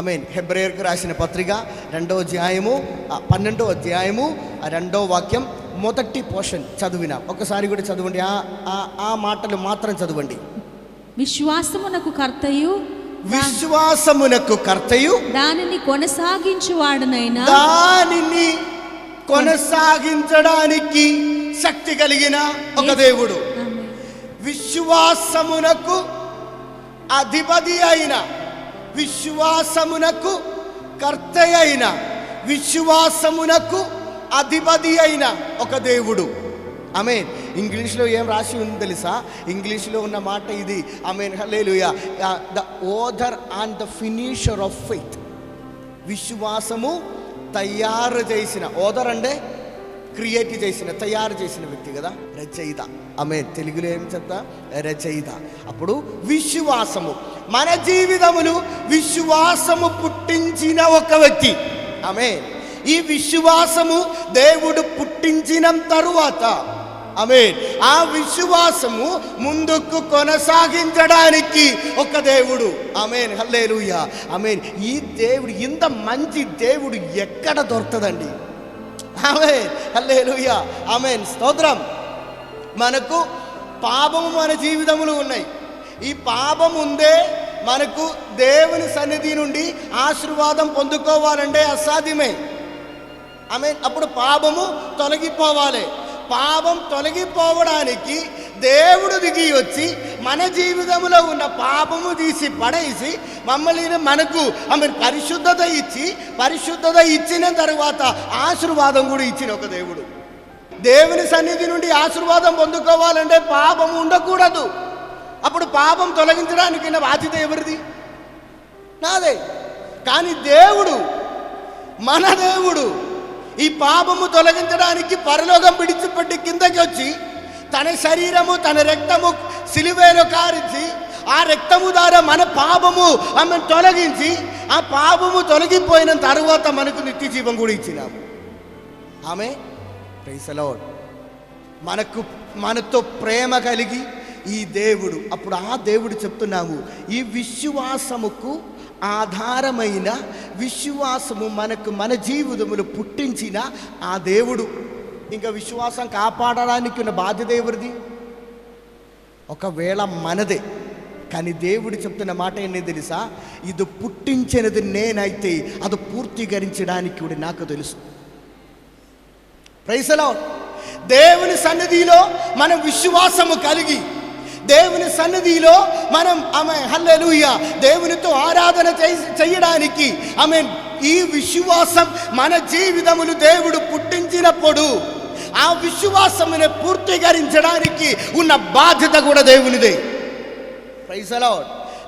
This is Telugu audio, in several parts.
మీన్ హెబ్రేయర్కు రాసిన పత్రిక రెండో అధ్యాయము పన్నెండో అధ్యాయము రెండో వాక్యం మొదటి పోర్షన్ చదివిన. ఒకసారి కూడా చదవండి. ఆ మాటలు మాత్రం చదవండి. విశ్వాసమునకు కర్తయు విశ్వాసమునకు కర్తయు దానిని కొనసాగించువాడనైనా? దానిని కొనసాగించడానికి శక్తి కలిగిన ఒక దేవుడు. విశ్వాసమునకు అధిపతి అయిన విశ్వాసమునకు కర్త అయిన విశ్వాసమునకు అధిపతి అయిన ఒక దేవుడు. ఆమె ఇంగ్లీష్లో ఏం రాసి ఉంది తెలుసా? ఇంగ్లీష్లో ఉన్న మాట ఇది. Amen. Hallelujah the author and the finisher of faith విశ్వాసము తయారు చేసిన ఓదర్ అంటే క్రియేట్ చేసిన తయారు చేసిన వ్యక్తి కదా? రచయిత. ఆమె తెలుగులో ఏం చెప్తా? రచయిత. అప్పుడు విశ్వాసము. మన జీవితములు విశ్వాసము పుట్టించిన ఒక వ్యక్తి. ఆమె ఈ విశ్వాసము దేవుడు పుట్టించిన తరువాత ఆమె ఆ విశ్వాసము ముందుకు కొనసాగించడానికి ఒక దేవుడు. ఆమెన్. హల్లేలుయ. ఆమెన్. ఈ దేవుడు ఇంత మంచి దేవుడు ఎక్కడ దొరుకుతుందండి? ఆమె హల్లేలుయ. ఆమెన్. స్తోత్రం. మనకు పాపము మన జీవితములు ఉన్నాయి. ఈ పాపం ఉందే మనకు దేవుని సన్నిధి నుండి ఆశీర్వాదం పొందుకోవాలంటే అసాధ్యమే. ఆమె అప్పుడు పాపము తొలగిపోవాలి. పాపం తొలగిపోవడానికి దేవుడు దిగి వచ్చి మన జీవితంలో ఉన్న పాపము తీసి పడేసి మమ్మల్ని మనకు ఆమె పరిశుద్ధత ఇచ్చి పరిశుద్ధత ఇచ్చిన తరువాత ఆశీర్వాదం కూడా ఇచ్చిన ఒక దేవుడు. దేవుని సన్నిధి నుండి ఆశీర్వాదం పొందుకోవాలంటే పాపం ఉండకూడదు. అప్పుడు పాపం తొలగించడానికి నా బాధ్యత ఎవరిది? నాదే. కానీ దేవుడు మన దేవుడు ఈ పాపము తొలగించడానికి పరలోకం విడిచిపెట్టి కిందకి వచ్చి తన శరీరము తన రక్తము సిలువేలో కారించి ఆ రక్తము ద్వారా మన పాపము ఆమె తొలగించి ఆ పాపము తొలగిపోయిన తర్వాత మనకు నిత్య జీవం కూడా ఇచ్చినాము. ఆమె ప్రైసలో మనకు మనతో ప్రేమ కలిగి ఈ దేవుడు. అప్పుడు ఆ దేవుడు చెప్తున్నాము ఈ విశ్వాసముకు ఆధారమైన విశ్వాసము మనకు మన జీవితములు పుట్టించిన ఆ దేవుడు. ఇంకా విశ్వాసం కాపాడడానికి ఉన్న బాధ్యత ఎవరిది? ఒకవేళ మనదే. కానీ దేవుడు చెప్తున్న మాట ఏంటి తెలుసా? ఇది పుట్టించినది నేనైతే అది పూర్తీకరించడానికి కూడా నాకు తెలుసు. ప్రైసలో దేవుని సన్నిధిలో మనం విశ్వాసము కలిగి దేవుని సన్నిధిలో మనం ఆమె హల్లెలుయ. దేవునితో ఆరాధన చేయడానికి ఆమె ఈ విశ్వాసం మన జీవితములు దేవుడు పుట్టించినప్పుడు ఆ విశ్వాసమును పూర్తీకరించడానికి ఉన్న బాధ్యత కూడా దేవునిదే. ప్రైసలో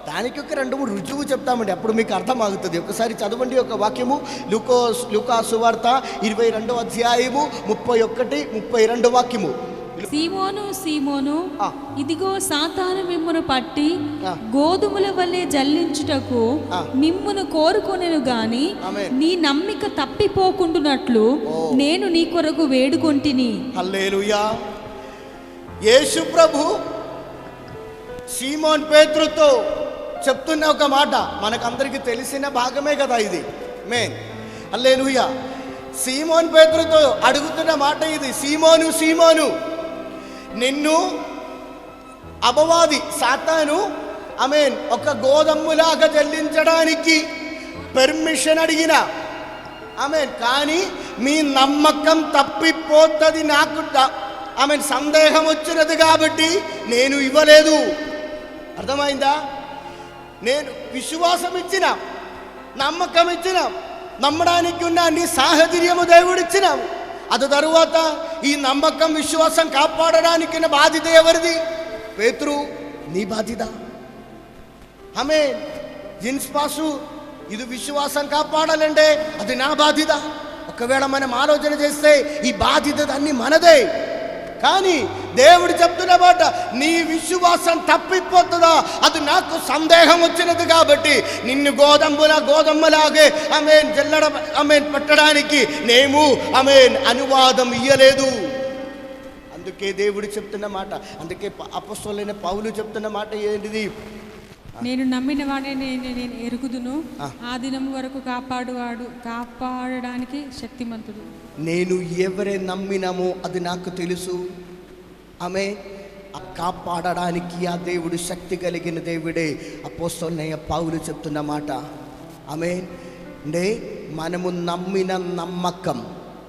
దానికి ఒక రెండు మూడు రుజువు చెప్తామండి. అప్పుడు మీకు అర్థమవుతుంది. ఒకసారి చదవండి ఒక వాక్యము. లుకో లుకా సువార్త ఇరవై రెండో అధ్యాయము ముప్పై ఒకటి ముప్పై రెండు వాక్యము. సీమోను సీమోను. ఇదిగో సాతాను మిమ్మును పట్టి. గోధుమల వల్లే జల్లించుటకు. మిమ్మును కోరుకొనెను గాని. నీ నమ్మిక తప్పిపోకుండునట్లు. నేను నీ కొరకు వేడుకొంటిని యేసు ప్రభు సీమోన్ పేతృతో చెప్తున్న ఒక మాట మనకందరికీ తెలిసిన భాగమే కదా ఇది మేన్ హల్లేలుయా సీమోన్ పేతృతో అడుగుతున్న మాట ఇది సీమోను సీమోను నిన్ను అపవాది సాతాను ఆమెన్ ఒక గోధమ్ములాగా చెల్లించడానికి పెర్మిషన్ అడిగిన. ఆమె కానీ మీ నమ్మకం తప్పిపోతుంది నాకు ఆమె సందేహం వచ్చినది కాబట్టి నేను ఇవ్వలేదు. అర్థమైందా? నేను విశ్వాసం ఇచ్చిన నమ్మకం ఇచ్చిన నమ్మడానికి ఉన్న నీ సాహచర్యము దేవుడిచ్చినావు అది తరువాత ఈ నమ్మకం విశ్వాసం కాపాడడానికి బాధ్యత ఎవరిది? పేతురు నీ బాధ్యత. ఆమె జిన్స్ పాసు ఇది విశ్వాసం కాపాడాలంటే అది నా బాధ్యత. ఒకవేళ మనం ఆలోచన చేస్తే ఈ బాధ్యత అన్ని మనదే. కానీ దేవుడు చెప్తున్న మాట నీ విశ్వాసం తప్పిపోతుందా? అది నాకు సందేహం వచ్చినది కాబట్టి నిన్ను గోధుమల గోధుమలాగే ఆమె జల్లడ ఆమె పెట్టడానికి నేము ఆమె అనువాదం ఇయ్యలేదు. అందుకే దేవుడు చెప్తున్న మాట అందుకే అపస్సులైన పౌలు చెప్తున్న మాట ఏంటిది? నేను నమ్మిన వాడే నేను ఎరుగుదును. ఆ. ఆ దినం వరకు కాపాడువాడు కాపాడడానికి శక్తిమంతుడు. నేను ఎవరే నమ్మినామో అది నాకు తెలుసు. ఆమె కాపాడడానికి ఆ దేవుడు శక్తి కలిగిన దేవుడే. అపోస్తలనయ్య పావులు చెప్తున్న మాట. ఆమె అంటే మనము నమ్మిన నమ్మకం.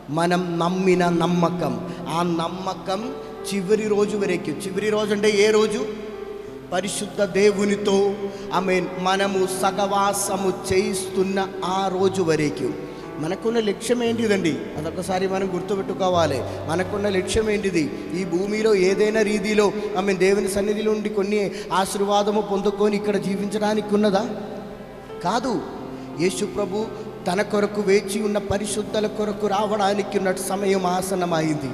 మనం నమ్మిన నమ్మకం. ఆ నమ్మకం చివరి రోజు వరకు. చివరి రోజు అంటే ఏ రోజు? పరిశుద్ధ దేవునితో ఆమె మనము సగవాసము చేయిస్తున్న ఆ రోజు వరకు. మనకున్న లక్ష్యం ఏంటిదండి? అదొకసారి మనం గుర్తుపెట్టుకోవాలి. మనకున్న లక్ష్యం ఏంటిది? ఈ భూమిలో ఏదైనా రీతిలో ఆమె దేవుని సన్నిధిలో ఉండి కొన్ని ఆశీర్వాదము పొందుకొని ఇక్కడ జీవించడానికి ఉన్నదా? కాదు. యేసు ప్రభు తన కొరకు వేచి ఉన్న పరిశుద్ధల కొరకు రావడానికి ఉన్న సమయం ఆసనమైంది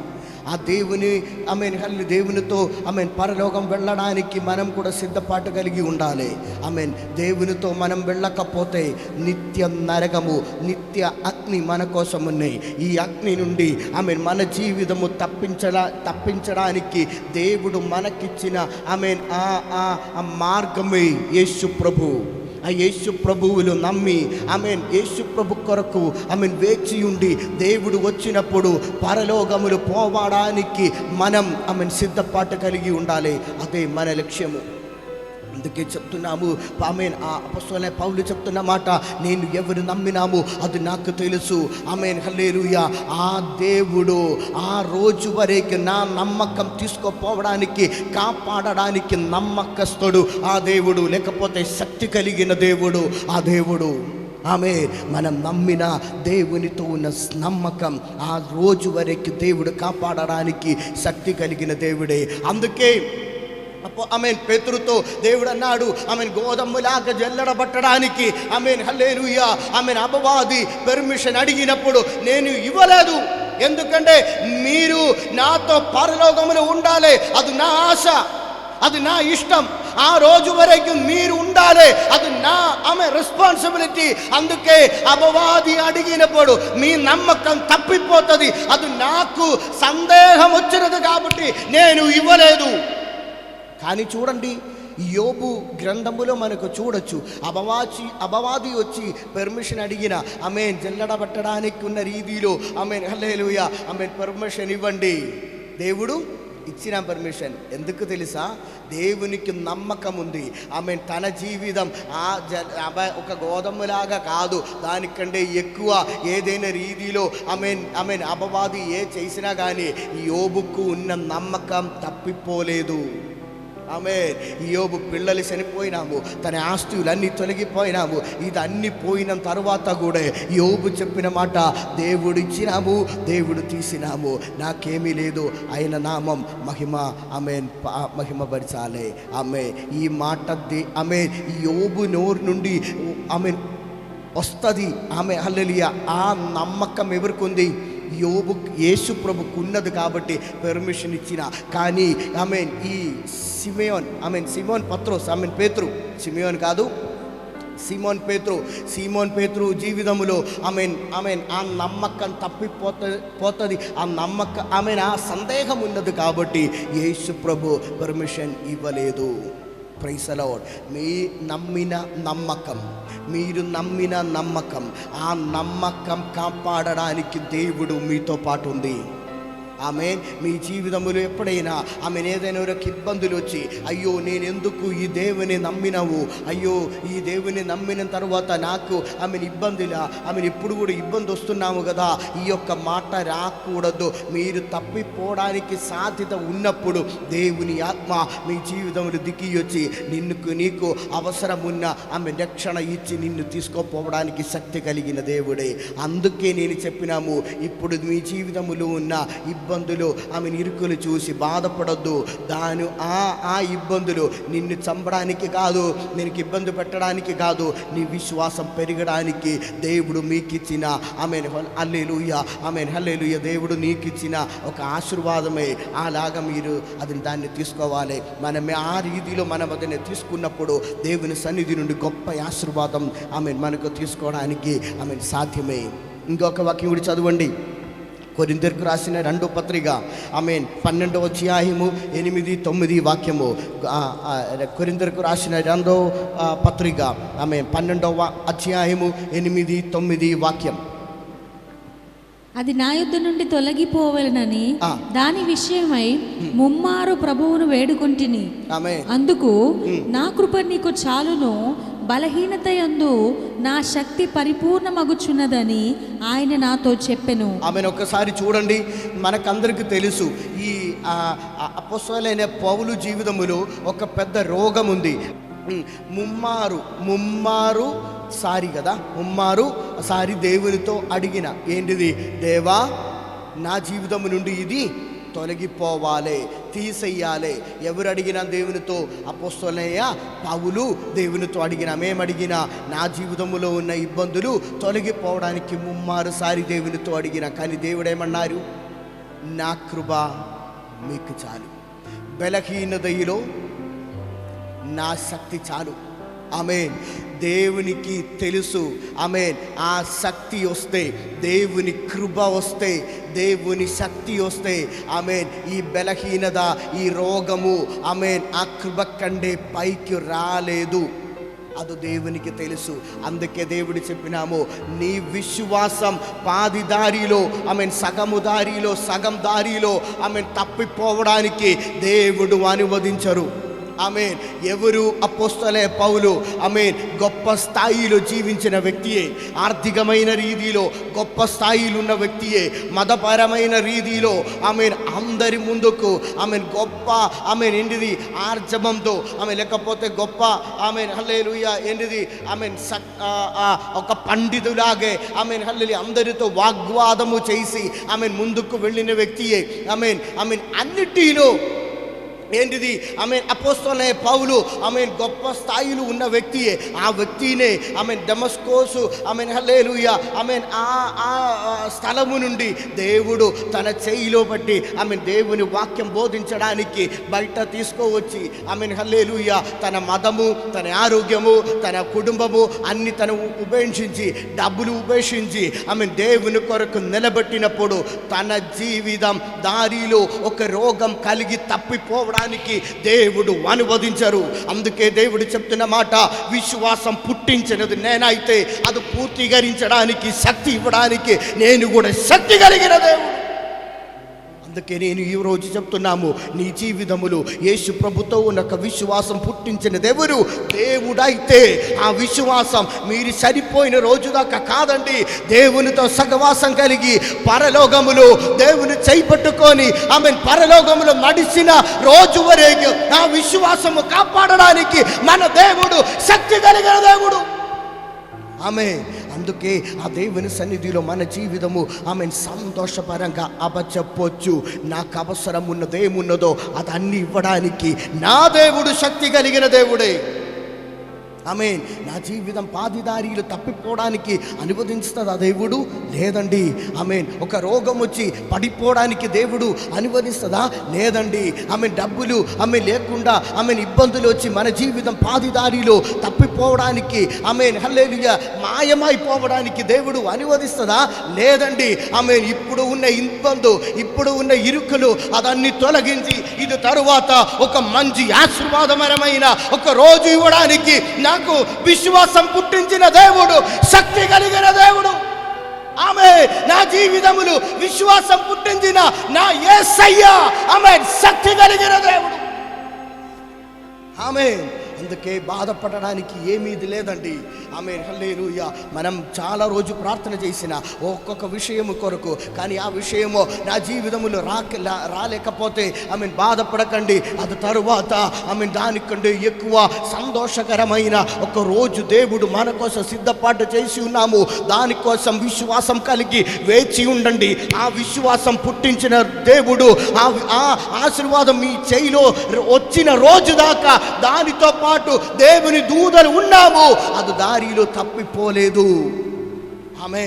ఆ దేవుని ఆమె హల్లి దేవునితో ఆమె పరలోకం వెళ్ళడానికి మనం కూడా సిద్ధపాటు కలిగి ఉండాలి. ఆమె దేవునితో మనం వెళ్ళకపోతే నిత్య నరకము నిత్య అగ్ని మన కోసం ఉన్నాయి. ఈ అగ్ని నుండి ఆమె మన జీవితము తప్పించడా తప్పించడానికి దేవుడు మనకిచ్చిన ఆమె ఆ ఆ ఆ మార్గమే యేసు ప్రభు. ఆ యేసు ప్రభువులు నమ్మి ఆమె యేసు ప్రభు కొరకు ఆమె వేచి ఉండి దేవుడు వచ్చినప్పుడు పరలోకములు పోవడానికి మనం ఆమె సిద్ధపాటు కలిగి ఉండాలి. అదే మన లక్ష్యము. అందుకే చెప్తున్నాము. ఆమె ఆ అపస్వలే పౌలు చెప్తున్న మాట నేను ఎవరు నమ్మినాము? అది నాకు తెలుసు. ఆమె హల్లేరుయ ఆ దేవుడు ఆ రోజు వరకు నా నమ్మకం తీసుకుపోవడానికి కాపాడడానికి నమ్మకస్తుడు ఆ దేవుడు. లేకపోతే శక్తి కలిగిన దేవుడు ఆ దేవుడు. ఆమె మనం నమ్మిన దేవునితో ఉన్న నమ్మకం ఆ రోజు వరకు దేవుడు కాపాడడానికి శక్తి కలిగిన దేవుడే. అందుకే అప్పో. ఆమె పేతురుతో దేవుడు అన్నాడు ఆమెన్ గోధుమలాగా జల్లడబట్టడానికి. ఆమెను హల్లేనుయ్యా ఆమెన్ అపవాది పెర్మిషన్ అడిగినప్పుడు నేను ఇవ్వలేదు. ఎందుకంటే మీరు నాతో పరలోకములు ఉండాలి. అది నా ఆశ. అది నా ఇష్టం. ఆ రోజు వరకు మీరు ఉండాలి. అది నా ఆమె రెస్పాన్సిబిలిటీ అందుకే అపవాది అడిగినప్పుడు మీ నమ్మకం తప్పిపోతుంది. అది నాకు సందేహం వచ్చినది కాబట్టి నేను ఇవ్వలేదు. కానీ చూడండి యోబు గ్రంథములో మనకు చూడొచ్చు అపవాచి అపవాది వచ్చి పెర్మిషన్ అడిగిన ఆమె జల్లడబట్టడానికి ఉన్న రీతిలో ఆమె హలేలుయ ఆమె పర్మిషన్ ఇవ్వండి. దేవుడు ఇచ్చిన పర్మిషన్ ఎందుకు తెలుసా? దేవునికి నమ్మకం ఉంది. ఆమె తన జీవితం ఆ జ ఒక గోధుమలాగా కాదు. దానికంటే ఎక్కువ ఏదైనా రీతిలో ఆమె ఆమె అపవాది ఏ చేసినా కానీ యోబుకు ఉన్న నమ్మకం తప్పిపోలేదు. ఆమె యోబు పిల్లలు చనిపోయినాము. తన ఆస్తులన్నీ తొలగిపోయినాము. ఇది అన్ని పోయిన తర్వాత కూడా యోబు చెప్పిన మాట దేవుడు ఇచ్చినాము దేవుడు తీసినాము. నాకేమీ లేదు. ఆయన నామం మహిమ. ఆమె మహిమపరచాలి ఆమె ఈ మాట దే ఆమె యోబు నోరు నుండి ఆమె వస్తుంది. ఆమె హల్లెలియ. ఆ నమ్మకం ఎవరికి ఉంది? యోబు యేసు ప్రభుకు ఉన్నది కాబట్టి పెర్మిషన్ ఇచ్చిన. కానీ ఆమె ఈ సిమయోన్ ఆమె సిమోన్ పత్రోస్ ఆమె పేతురు సిమయోన్ కాదు సిమోన్ పేత్రు సిమోన్ పేత్రు జీవితంలో ఆమె ఆమె ఆ నమ్మకం తప్పిపోత పోతుంది. ఆ నమ్మకం ఆమె ఆ సందేహం ఉన్నది కాబట్టి యేసు ప్రభు పర్మిషన్ ఇవ్వలేదు. ప్రైసలౌడ్ మీ నమ్మిన నమ్మకం మీరు నమ్మిన నమ్మకం ఆ నమ్మకం కాపాడడానికి దేవుడు మీతో పాటు ఉంది. ఆమె మీ జీవితంలో ఎప్పుడైనా ఆమె ఏదైనా ఒక ఇబ్బందులు వచ్చి అయ్యో నేను ఎందుకు ఈ దేవుని నమ్మినావు? అయ్యో ఈ దేవుని నమ్మిన తర్వాత నాకు ఆమెను ఇబ్బందిలా? ఆమెను ఎప్పుడు కూడా ఇబ్బంది వస్తున్నాము కదా? ఈ యొక్క మాట రాకూడదు. మీరు తప్పిపోవడానికి సాధ్యత ఉన్నప్పుడు దేవుని ఆత్మ మీ జీవితంలో దిగి వచ్చి నిన్నుకు నీకు అవసరం ఉన్న ఆమె రక్షణ ఇచ్చి నిన్ను తీసుకోపోవడానికి శక్తి కలిగిన దేవుడే. అందుకే నేను చెప్పినాము ఇప్పుడు మీ జీవితంలో ఉన్న ఇబ్బందులు. ఆమెను ఇరుకులు చూసి బాధపడొద్దు. దాని ఆ ఆ ఇబ్బందులు నిన్ను చంపడానికి కాదు నీకు ఇబ్బంది పెట్టడానికి కాదు నీ విశ్వాసం పెరగడానికి దేవుడు మీకు ఇచ్చిన ఆమె హల్లేలుయ ఆమె హల్లేలుయ దేవుడు నీకు ఇచ్చిన ఒక ఆశీర్వాదమే. అలాగా మీరు అది దాన్ని తీసుకోవాలి. మనమే ఆ రీతిలో మనం అతన్ని తీసుకున్నప్పుడు దేవుని సన్నిధి నుండి గొప్ప ఆశీర్వాదం ఆమె మనకు తీసుకోవడానికి ఆమె సాధ్యమే. ఇంకొక వాక్యం కూడా చదవండి. కొరిందరికి రాసిన రెండో పత్రిక ఆమెన్ పన్నెండవ అధ్యాయము ఎనిమిది తొమ్మిది వాక్యము. కొరిందరికి రాసిన రెండో పత్రిక ఆమె పన్నెండవ అధ్యాయము ఎనిమిది తొమ్మిది వాక్యం. అది నా యుద్ధ నుండి తొలగిపోవలనని. దాని విషయమై ముమ్మారు ప్రభువును వేడుకొంటిని. అందుకు నా కృప నీకు చాలును. బలహీనత యందు నా శక్తి పరిపూర్ణమగుచున్నదని ఆయన నాతో చెప్పెను. ఆమెను ఒక్కసారి చూడండి మనకందరికీ తెలుసు ఈ అపస్వలైన పౌలు జీవితములో ఒక పెద్ద రోగం ఉంది ముమ్మారు ముమ్మారు సారి కదా ముమ్మారు సారి దేవునితో అడిగిన ఏంటిది? దేవా నా జీవితము నుండి ఇది తొలగిపోవాలి. తీసేయాలి. ఎవరు అడిగినా దేవునితో? అపోస్తలయ్య పావులు దేవునితో అడిగిన మేమడిగినా నా జీవితంలో ఉన్న ఇబ్బందులు తొలగిపోవడానికి ముమ్మారు సారి దేవునితో అడిగిన కానీ దేవుడేమన్నారు? నా కృప మీకు చాలు. బలహీనదయిలో నా శక్తి చాలు. ఆమెన్. దేవునికి తెలుసు. ఆమె ఆ శక్తి వస్తే దేవుని కృప వస్తే దేవుని శక్తి వస్తే ఆమె ఈ బలహీనత ఈ రోగము ఆమె ఆ కృప కంటే పైకి రాలేదు. అది దేవునికి తెలుసు. అందుకే దేవుడు చెప్పినాము నీ విశ్వాసం పాది దారిలో ఆమె సగము దారిలో సగం దారిలో ఆమె తప్పిపోవడానికి దేవుడు అనువదించరు. ఆమె ఎవరు అపోస్తలే పౌలు ఆమె గొప్ప స్థాయిలో జీవించిన వ్యక్తియే. ఆర్థికమైన రీతిలో గొప్ప స్థాయిలో ఉన్న వ్యక్తియే. మతపరమైన రీతిలో ఆమె అందరి ముందుకు ఆమె గొప్ప ఆమె ఎండిది ఆర్జవంతో ఆమె లేకపోతే గొప్ప ఆమె హల్లేలుయ ఏంటిది? ఆమె ఒక పండితులాగే ఆమె హల్లెలి అందరితో వాగ్వాదము చేసి ఆమె ముందుకు వెళ్ళిన వ్యక్తియే. ఆమె ఆమె అన్నిటిలో ఏంటిది? ఆమె అపోస్తలే పౌలు ఆమె గొప్ప స్థాయిలో ఉన్న వ్యక్తియే. ఆ వ్యక్తినే ఆమె డెమస్కోసు ఆమె హలేలుయ ఆమె ఆ ఆ ఆ స్థలము నుండి దేవుడు తన చేయిలో బట్టి ఆమె దేవుని వాక్యం బోధించడానికి బయట తీసుకోవచ్చి ఆమె హల్లేలుయ తన మతము తన ఆరోగ్యము తన కుటుంబము అన్ని తను ఉపేక్షించి డబ్బులు ఉపేక్షించి ఆమె దేవుని కొరకు నిలబెట్టినప్పుడు తన జీవితం దారిలో ఒక రోగం కలిగి తప్పిపోవడం తప్పిపోవడానికి దేవుడు అనువదించరు. అందుకే దేవుడు చెప్తున్న మాట విశ్వాసం పుట్టించినది నేనైతే అది పూర్తీకరించడానికి శక్తి ఇవ్వడానికి నేను కూడా శక్తి కలిగిన దేవుడు. అందుకే నేను ఈ రోజు చెప్తున్నాము నీ జీవితములు యేసు ప్రభుతో ఉన్న ఒక విశ్వాసం పుట్టించిన దేవుడు దేవుడైతే. ఆ విశ్వాసం మీరు సరిపోయిన రోజు దాకా కాదండి. దేవునితో సహవాసం కలిగి పరలోకములు దేవుని చేపట్టుకొని ఆమె పరలోకములు నడిచిన రోజు వరకు నా విశ్వాసము కాపాడడానికి మన దేవుడు శక్తి కలిగిన దేవుడు. ఆమె అందుకే ఆ దేవుని సన్నిధిలో మన జీవితము ఆమె సంతోషపరంగా అబచెప్పొచ్చు నాకు అవసరం ఉన్నదేమున్నదో అది అన్ని ఇవ్వడానికి నా దేవుడు శక్తి కలిగిన దేవుడే. ఆమె నా జీవితం పాదిదారీలు తప్పిపోవడానికి అనువదిస్తుందా దేవుడు? లేదండి. ఆమె ఒక రోగం వచ్చి పడిపోవడానికి దేవుడు అనువదిస్తుందా? లేదండి. ఆమె డబ్బులు ఆమె లేకుండా ఆమె ఇబ్బందులు వచ్చి మన జీవితం పాదిదారిలో తప్పిపోవడానికి ఆమె హల్లేలుగా మాయమైపోవడానికి దేవుడు అనువదిస్తుందా? లేదండి. ఆమె ఇప్పుడు ఉన్న ఇబ్బందు ఇప్పుడు ఉన్న ఇరుకులు అదన్ని తొలగించి ఇది తరువాత ఒక మంచి ఆశీర్వాదమరమైన ఒక రోజు ఇవ్వడానికి నా నాకు విశ్వాసం పుట్టించిన దేవుడు శక్తి కలిగిన దేవుడు. ఆమె నా జీవితములు విశ్వాసం పుట్టించిన నా యేసయ్య ఆమె శక్తి కలిగిన దేవుడు. ఆమె అందుకే బాధపడడానికి ఏమీ ఇది లేదండి. ఆమె హల్లేలుయ. మనం చాలా రోజు ప్రార్థన చేసిన ఒక్కొక్క విషయము కొరకు. కానీ ఆ విషయము నా జీవితములో రాక రాలేకపోతే ఆమె బాధపడకండి. అది తరువాత ఆమె దానికంటే ఎక్కువ సంతోషకరమైన ఒక రోజు దేవుడు మన కోసం సిద్ధపాటు చేసి ఉన్నాము. దానికోసం విశ్వాసం కలిగి వేచి ఉండండి. ఆ విశ్వాసం పుట్టించిన దేవుడు ఆ ఆ ఆశీర్వాదం మీ చేయిలో వచ్చిన రోజు దాకా దానితో పాటు దేవుని దూదలు ఉన్నాము అది దారిలో తప్పిపోలేదు. ఆమె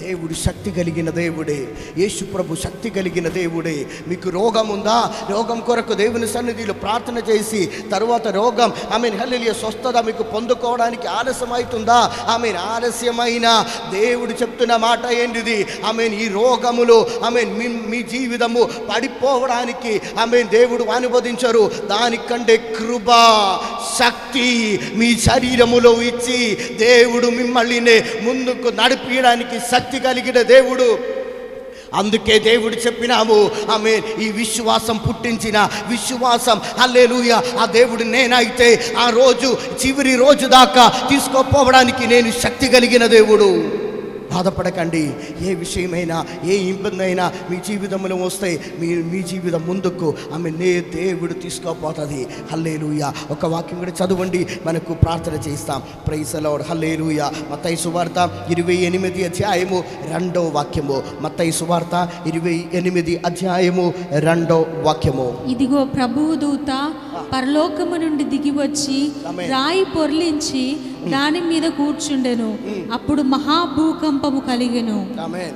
దేవుడు శక్తి కలిగిన దేవుడే. యేసు ప్రభు శక్తి కలిగిన దేవుడే. మీకు రోగం ఉందా? రోగం కొరకు దేవుని సన్నిధిలో ప్రార్థన చేసి తరువాత రోగం ఆమె హల్లెలూయా స్వస్థత మీకు పొందుకోవడానికి ఆలస్యం అవుతుందా ఆమె ఆలస్యమైన దేవుడు చెప్తున్న మాట ఏంటిది? ఆమె ఈ రోగములు ఆమె మీ మీ జీవితము పడిపోవడానికి ఆమె దేవుడు అనువదించరు. దానికంటే కృప శక్తి మీ శరీరములో ఇచ్చి దేవుడు మిమ్మల్ని ముందుకు నడిపించడానికి శక్తి కలిగిన దేవుడు. అందుకే దేవుడు చెప్పినాము ఆమె ఈ విశ్వాసం పుట్టించిన విశ్వాసం. అల్లేలుయ ఆ దేవుడు నేనైతే ఆ రోజు చివరి రోజు దాకా తీసుకోపోవడానికి నేను శక్తి కలిగిన దేవుడు. బాధపడకండి. ఏ విషయమైనా ఏ ఇబ్బంది అయినా మీ జీవితంలో వస్తే మీ మీ జీవితం ముందుకు ఆమె నే దేవుడు తీసుకోపోతుంది. హల్లేలుయ. ఒక వాక్యం కూడా చదవండి. మనకు ప్రార్థన చేస్తాం ప్రైసలోడ్ హల్లేలుయ. మత్తయి సువార్త ఇరవై ఎనిమిది అధ్యాయము రెండో వాక్యము. మత్తయి సువార్త ఇరవై ఎనిమిది అధ్యాయము రెండో వాక్యము. ఇదిగో ప్రభువు దూత పరలోకము నుండి దిగి వచ్చి. రాయి పొర్లించి దాని మీద కూర్చుండెను. అప్పుడు మహాభూకంపము కలిగెను. ఆమె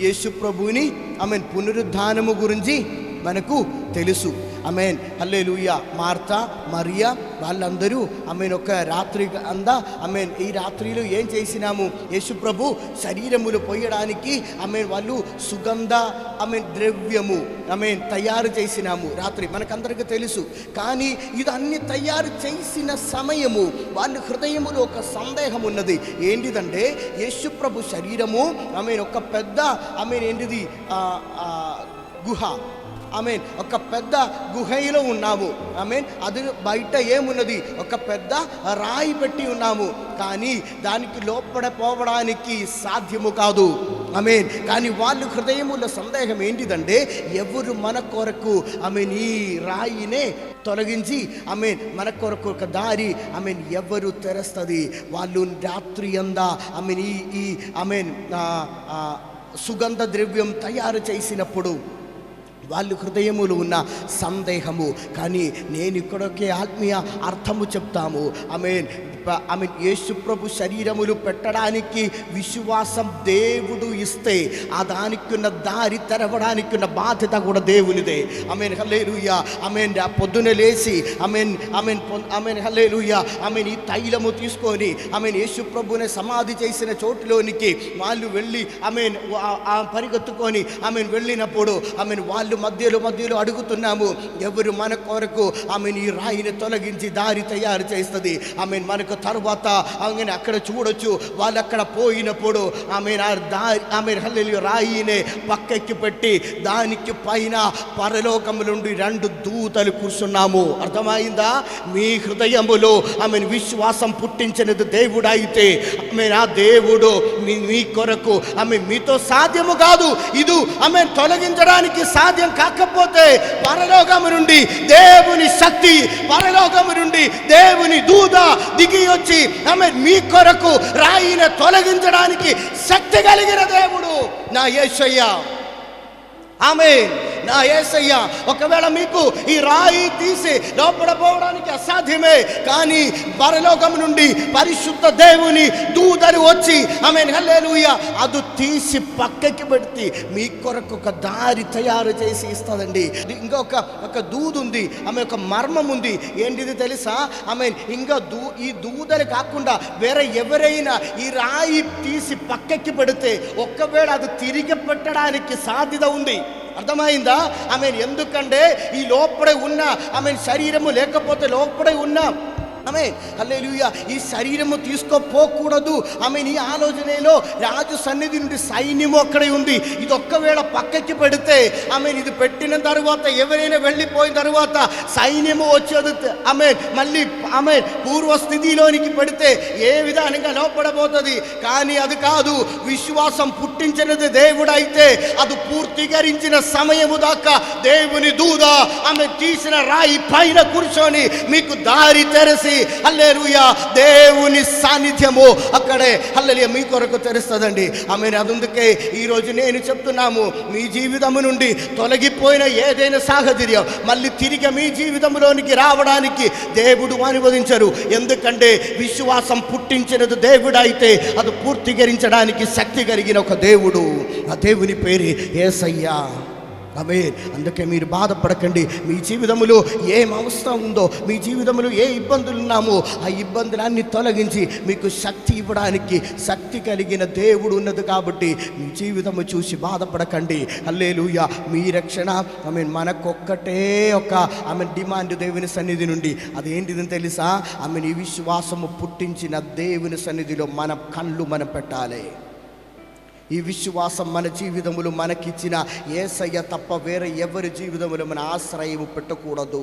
యేసు ప్రభువుని ఆమె పునరుద్ధానము గురించి మనకు తెలుసు. అమేన్ హల్లే లూయ మార్త మరియా వాళ్ళందరూ ఆమెను ఒక రాత్రి అందా ఆమెన్ ఈ రాత్రిలో ఏం చేసినాము? యేసుప్రభు శరీరములు పోయడానికి ఆమె వాళ్ళు సుగంధ ఆమె ద్రవ్యము ఆమె తయారు చేసినాము రాత్రి. మనకందరికీ తెలుసు. కానీ ఇదన్నీ తయారు చేసిన సమయము వాళ్ళ హృదయములో ఒక సందేహం ఉన్నది. ఏంటిదంటే యేసుప్రభు శరీరము ఆమె ఒక పెద్ద ఆమె ఏంటిది? గుహ. ఆమెన్. ఒక పెద్ద గుహలో ఉన్నాము. ఆమెన్. అది బయట ఏమున్నది? ఒక పెద్ద రాయి పెట్టి ఉన్నాము. కానీ దానికి లోపడ పోవడానికి సాధ్యము కాదు. ఆమెన్. కానీ వాళ్ళు హృదయముల సందేహం ఏంటిదంటే ఎవరు మన కొరకు ఆమెన్ ఈ రాయినే తొలగించి ఆమె మన కొరకు ఒక దారి ఆమె ఎవరు తెరస్తుంది? వాళ్ళు రాత్రి అందా ఆమె ఈ ఈ ఆమె సుగంధ ద్రవ్యం తయారు చేసినప్పుడు వాళ్ళు హృదయములు ఉన్న సందేహము. కానీ నేను ఇక్కడొకే ఆత్మీయ అర్థము చెప్తాము. ఐ మీన్ ఆమె యేసుప్రభు శరీరములు పెట్టడానికి విశ్వాసం దేవుడు ఇస్తే ఆ దానికి ఉన్న దారి తెరవడానికి ఉన్న బాధ్యత కూడా దేవునిదే. Amen hallelujah. ఆమెన్ పొద్దున లేచి amen amen amen hallelujah. Amen ఈ తైలము తీసుకొని ఆమెను యేసుప్రభుని సమాధి చేసిన చోటులోనికి వాళ్ళు వెళ్ళి ఆమెన్ ఆ పరిగెత్తుకొని ఆమెను వెళ్ళినప్పుడు ఆమెను వాళ్ళు మధ్యలో మధ్యలో అడుగుతున్నాము ఎవరు మన కొరకు ఆమెను ఈ రాయిని తొలగించి దారి తయారు చేస్తుంది. ఆమె మనకు తర్వాత ఆమె అక్కడ చూడొచ్చు. వాళ్ళు అక్కడ పోయినప్పుడు ఆమె దారి ఆమె హల్లెలు రాయినే పక్కకి పెట్టి దానికి పైన పరలోకములుండి రెండు దూతలు కూర్చున్నాము. అర్థమైందా? మీ హృదయములో ఆమెను విశ్వాసం పుట్టించినది దేవుడైతే ఆమె నా దేవుడు మీ మీ కొరకు ఆమె మీతో సాధ్యము కాదు. ఇది ఆమె తొలగించడానికి సాధ్యం కాకపోతే పరలోకము నుండి దేవుని శక్తి పరలోకము నుండి దేవుని దూత దిగి వచ్చి ఆమె మీ కొరకు రాయిని తొలగించడానికి శక్తి కలిగిన దేవుడు నా యేసయ్య. ఆమె నా ఏసయ్య ఒకవేళ మీకు ఈ రాయి తీసి లోపల పోవడానికి అసాధ్యమే కానీ పరలోకం నుండి పరిశుద్ధ దేవుని దూదరి వచ్చి ఆమె హల్లేలుయ్య అది తీసి పక్కకి పెడితే మీ కొరకు ఒక దారి తయారు చేసి ఇస్తుందండి ఇంకొక ఒక దూదు ఉంది ఆమె ఒక మర్మం ఉంది. ఏంటిది తెలుసా? ఆమె ఇంకా దూ ఈ దూదలు కాకుండా వేరే ఎవరైనా ఈ రాయి తీసి పక్కకి పెడితే ఒక్కవేళ అది తిరిగి పెట్టడానికి సాధ్యత ఉంది. అర్థమైందా? ఆమె ఎందుకంటే ఈ లోపడే ఉన్న ఆమె శరీరము లేకపోతే లోపడే ఉన్నాం ఆమె హల్లెలూయా. ఈ శరీరము తీసుకోపోకూడదు. ఆమె ఈ ఆలోచనలో రాజు సన్నిధి నుండి సైన్యము అక్కడే ఉంది. ఇది ఒక్కవేళ పక్కకి పెడితే ఆమె ఇది పెట్టిన తర్వాత ఎవరైనా వెళ్ళిపోయిన తర్వాత సైన్యము వచ్చేది ఆమె మళ్ళీ ఆమె పూర్వస్థితిలోనికి పెడితే ఏ విధానంగా లోపడబోతుంది? కానీ అది కాదు విశ్వాసం పుట్టించినది దేవుడు అయితే అది పూర్తీకరించిన సమయము దాకా దేవుని దూద ఆమె తీసిన రాయి పైన కూర్చొని మీకు దారి తెరసి తెరవండి హల్లెలూయా. దేవుని సాన్నిధ్యము అక్కడే. హల్లెలూయా. మీ కొరకు తెరుస్తుందండి. ఆమె అందుకే ఈరోజు నేను చెప్తున్నాము. మీ జీవితము నుండి తొలగిపోయిన ఏదైనా సాహచర్యం మళ్ళీ తిరిగి మీ జీవితంలోనికి రావడానికి దేవుడు అనువదించరు. ఎందుకంటే విశ్వాసం పుట్టించినది దేవుడు అయితే అది పూర్తీకరించడానికి శక్తి కలిగిన ఒక దేవుడు. ఆ దేవుని పేరు ఏసయ్యా. అవే అందుకే మీరు బాధపడకండి. మీ జీవితంలో ఏం అవసరం ఉందో మీ జీవితంలో ఏ ఇబ్బందులు ఉన్నామో ఆ ఇబ్బందులన్నీ తొలగించి మీకు శక్తి ఇవ్వడానికి శక్తి కలిగిన దేవుడు ఉన్నది కాబట్టి మీ జీవితము చూసి బాధపడకండి. అల్లేలుయ మీ రక్షణ ఐ మీన్ మనకొక్కటే ఒక ఆమె డిమాండ్ దేవుని సన్నిధి నుండి. అదేంటిదని తెలుసా? ఆమె ఈ విశ్వాసము పుట్టించిన దేవుని సన్నిధిలో మన కళ్ళు మనం పెట్టాలి. ఈ విశ్వాసం మన జీవితములు మనకిచ్చిన ఏసయ్య తప్ప వేరే ఎవరి జీవితములు మన ఆశ్రయము పెట్టకూడదు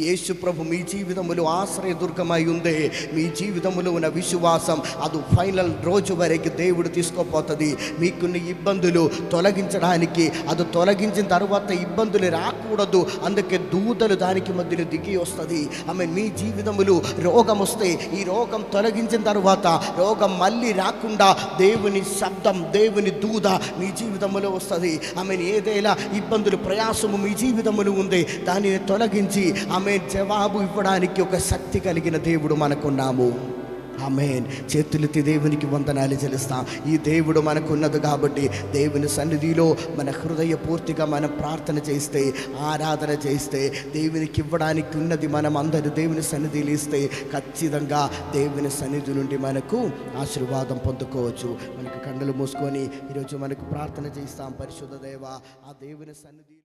యేసు ప్రభు మీ జీవితములు ఆశ్రయ దుర్గమై ఉందే మీ జీవితములో ఉన్న విశ్వాసం అది ఫైనల్ రోజు వరకు దేవుడు తీసుకోపోతుంది మీకున్న ఇబ్బందులు తొలగించడానికి అది తొలగించిన తర్వాత ఇబ్బందులు రాకూడదు అందుకే దూతలు దానికి మధ్యలో దిగి వస్తుంది ఆమె మీ జీవితములు రోగం వస్తే ఈ రోగం తొలగించిన తర్వాత రోగం మళ్ళీ రాకుండా దేవుని శబ్దం దేవుని దూద మీ జీవితంలో వస్తుంది ఆమె ఏదైనా ఇబ్బందులు ప్రయాసము మీ జీవితంలో ఉంది దానిని తొలగించి ఆమె జవాబు ఇవ్వడానికి ఒక శక్తి కలిగిన దేవుడు మనకున్నాము. ఆమెన్. చేతులెత్తి దేవునికి వందనాలు చెల్లిస్తాం. ఈ దేవుడు మనకున్నది కాబట్టి దేవుని సన్నిధిలో మన హృదయ పూర్తిగా మనం ప్రార్థన చేస్తే ఆరాధన చేస్తే దేవునికి ఇవ్వడానికి ఉన్నది మనం అందరూ దేవుని సన్నిధిలో ఇస్తే ఖచ్చితంగా దేవుని సన్నిధి నుండి మనకు ఆశీర్వాదం పొందుకోవచ్చు. మనకు కండలు మూసుకొని ఈరోజు మనకు ప్రార్థన చేస్తాం పరిశుద్ధ దేవ ఆ దేవుని సన్నిధి